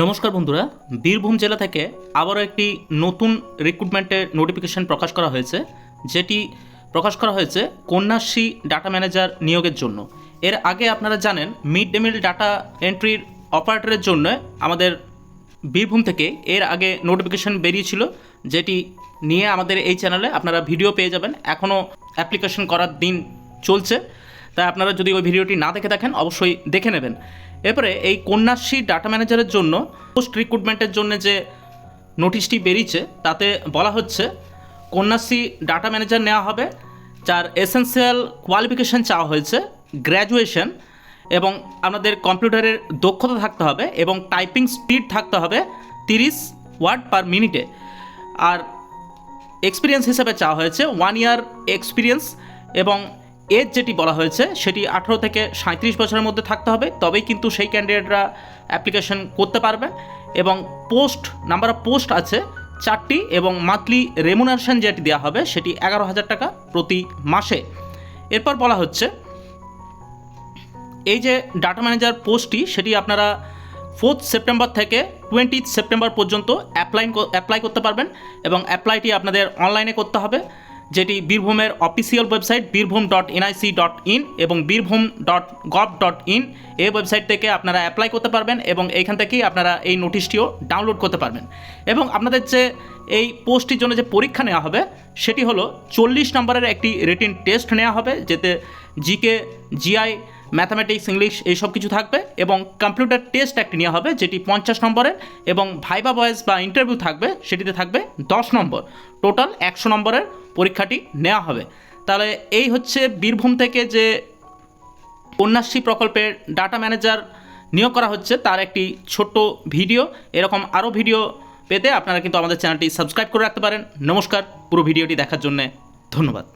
নমস্কার বন্ধুরা, বীরভূম জেলা থেকে আবারও একটি নতুন রিক্রুটমেন্টের নোটিফিকেশন প্রকাশ করা হয়েছে, যেটি প্রকাশ করা হয়েছে কন্যাশ্রী ডাটা ম্যানেজার নিয়োগের জন্য। এর আগে আপনারা জানেন মিড ডে মিল ডাটা এন্ট্রির অপারেটরের জন্য আমাদের বীরভূম থেকে এর আগে নোটিফিকেশন বেরিয়েছিল, যেটি নিয়ে আমাদের এই চ্যানেলে আপনারা ভিডিও পেয়ে যাবেন। এখনও অ্যাপ্লিকেশন করার দিন চলছে। তাই আপনারা যদি ওই ভিডিওটি না দেখে থাকেন, অবশ্যই দেখে নেবেন। এরপরে এই কন্যাশ্রী ডাটা ম্যানেজারের জন্য পোস্ট রিক্রুটমেন্টের জন্য যে নোটিশটি বেরিয়েছে, তাতে বলা হচ্ছে কন্যাশ্রী ডাটা ম্যানেজার নেওয়া হবে, যার এসেন্সিয়াল কোয়ালিফিকেশান চাওয়া হয়েছে, গ্র্যাজুয়েশন, এবং আপনাদের কম্পিউটারের দক্ষতা থাকতে হবে, এবং টাইপিং স্পিড থাকতে হবে তিরিশ ওয়ার্ড পার মিনিটে। আর এক্সপিরিয়েন্স হিসেবে চাওয়া হয়েছে ওয়ান ইয়ার এক্সপিরিয়েন্স, এবং এজ যেটি বলা হয়েছে, সেটি আঠেরো থেকে সাঁত্রিশ বছরের মধ্যে থাকতে হবে, তবেই কিন্তু সেই ক্যান্ডিডেটরা অ্যাপ্লিকেশন করতে পারবে। এবং পোস্ট, নাম্বার অফ পোস্ট আছে চারটি, এবং মান্থলি রেমুনারেশন যেটি দেওয়া হবে, সেটি এগারো হাজার টাকা প্রতি মাসে। এরপর বলা হচ্ছে, এই যে ডাটা ম্যানেজার পোস্টটি, সেটি আপনারা ফোর্থ সেপ্টেম্বর থেকে টোয়েন্টি সেপ্টেম্বর পর্যন্ত অ্যাপ্লাই অ্যাপ্লাই করতে পারবেন, এবং অ্যাপ্লাইটি আপনাদের অনলাইনে করতে হবে। যেটি বীরভূমের official website Birbhum dot NIC dot in এবং Birbhum dot gov dot in এই ওয়েবসাইট থেকে আপনারা অ্যাপ্লাই করতে পারবেন এবং এইখান থেকেই আপনারা এই নোটিশটিও ডাউনলোড করতে পারবেন। এবং আপনাদের যে এই পোস্টটির জন্য যে পরীক্ষা নেওয়া হবে, সেটি হলো চল্লিশ নম্বরের একটি রেটিন টেস্ট নেওয়া হবে, যেতে জিকে জিআই ম্যাথামেটিক্স, ইংলিশ এই সব কিছু থাকবে এবং কম্পিউটার টেস্ট একটি নেওয়া হবে, যেটি পঞ্চাশ নম্বরের এবং ভাইবা বয়েস বা ইন্টারভিউ থাকবে, সেটিতে থাকবে দশ নম্বর। টোটাল একশো নম্বরের পরীক্ষাটি নেওয়া হবে। তাহলে এই হচ্ছে বীরভূম থেকে যে কন্যাশ্রী প্রকল্পের ডাটা ম্যানেজার নিয়োগ করা হচ্ছে, তার একটি ছোট্ট ভিডিও। এরকম আরও ভিডিও পেতে আপনারা কিন্তু আমাদের চ্যানেলটি সাবস্ক্রাইব করে রাখতে পারেন। নমস্কার, পুরো ভিডিওটি দেখার জন্য ধন্যবাদ।